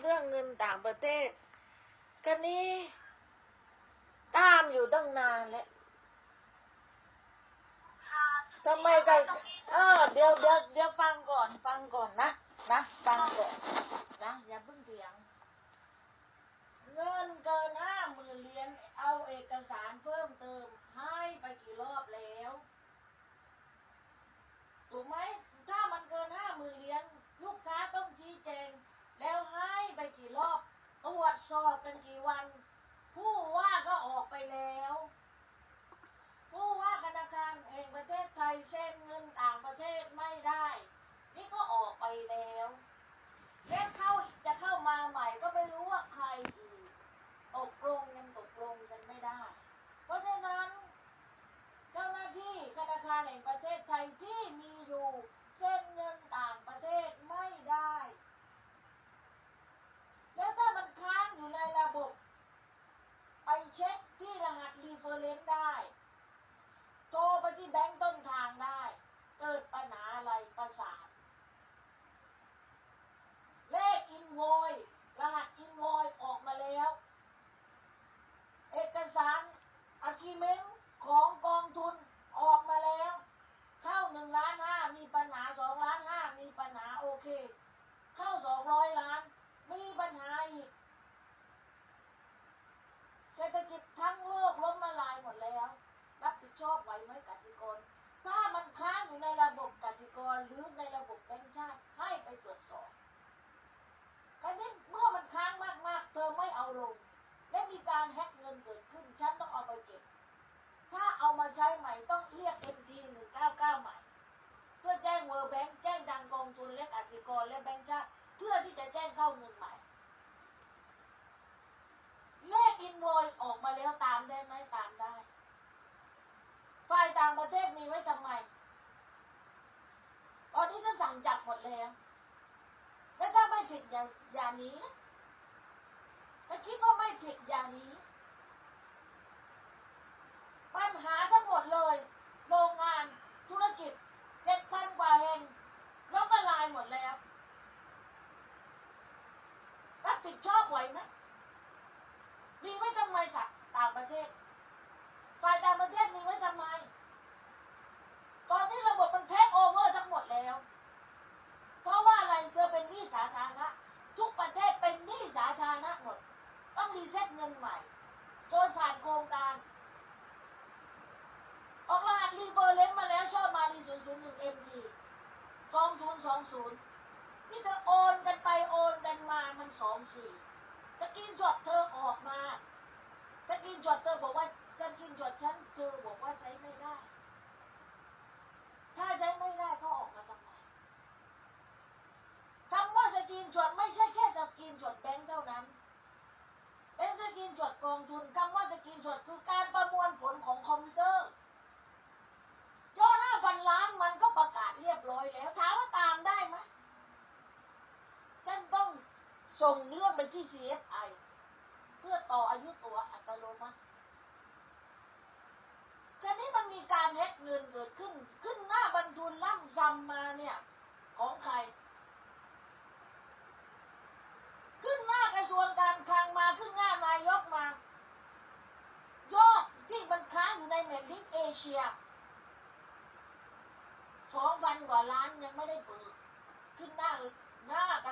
เรื่องเงินต่างประเทศกันนี้ตามอยู่ตั้งนานแล้วทำไมกันเออเดี๋ยวเดี๋ยวเดี๋ยวฟังก่อนฟังก่อนนะนะฟังก่อนนะอย่าเพิ่งเถียง เงินเกินห้าหมื่นเหรียญเอาเอกสารเพิ่มเติมให้ไปกี่รอบแล้ว ถูกไหมถ้ามันเกินห้าหมื่นเหรียญ อบกันกี่วัน ผู้ว่าก็ออกไปแล้ว ผู้ว่าธนาคารแห่งประเทศไทยเช่น ผิดอย่างอย่างนี้ถ้าคิดว่าไม่ผิดอย่างนี้ ปัญหาทั้งหมดเลย โรงงานธุรกิจเจ็ดพันกว่าแห่งล้มละลายหมดแล้ว รับผิดชอบไหวไหมมีไม่ต้องไปต่างประเทศ นช็อดเธอออกมาสกินจอดเธอบอกว่าสกินจอดฉันคือ ส่งเรื่องไปที่ CSI เพื่อต่ออายุตัวอัตโนมัติทีนี้มันมีการแฮกเงินเกิดขึ้น ขึ้นหน้าบรรทุนล่ำซำมาเนี่ย ของใคร ขึ้นหน้ากระทรวงการคลังมาขึ้นหน้านายกมา ยอดที่มันค้างอยู่ในแมปลิงเอเชียสองพันกว่าล้านยังไม่ได้เปิดขึ้นหน้าหน้ากระ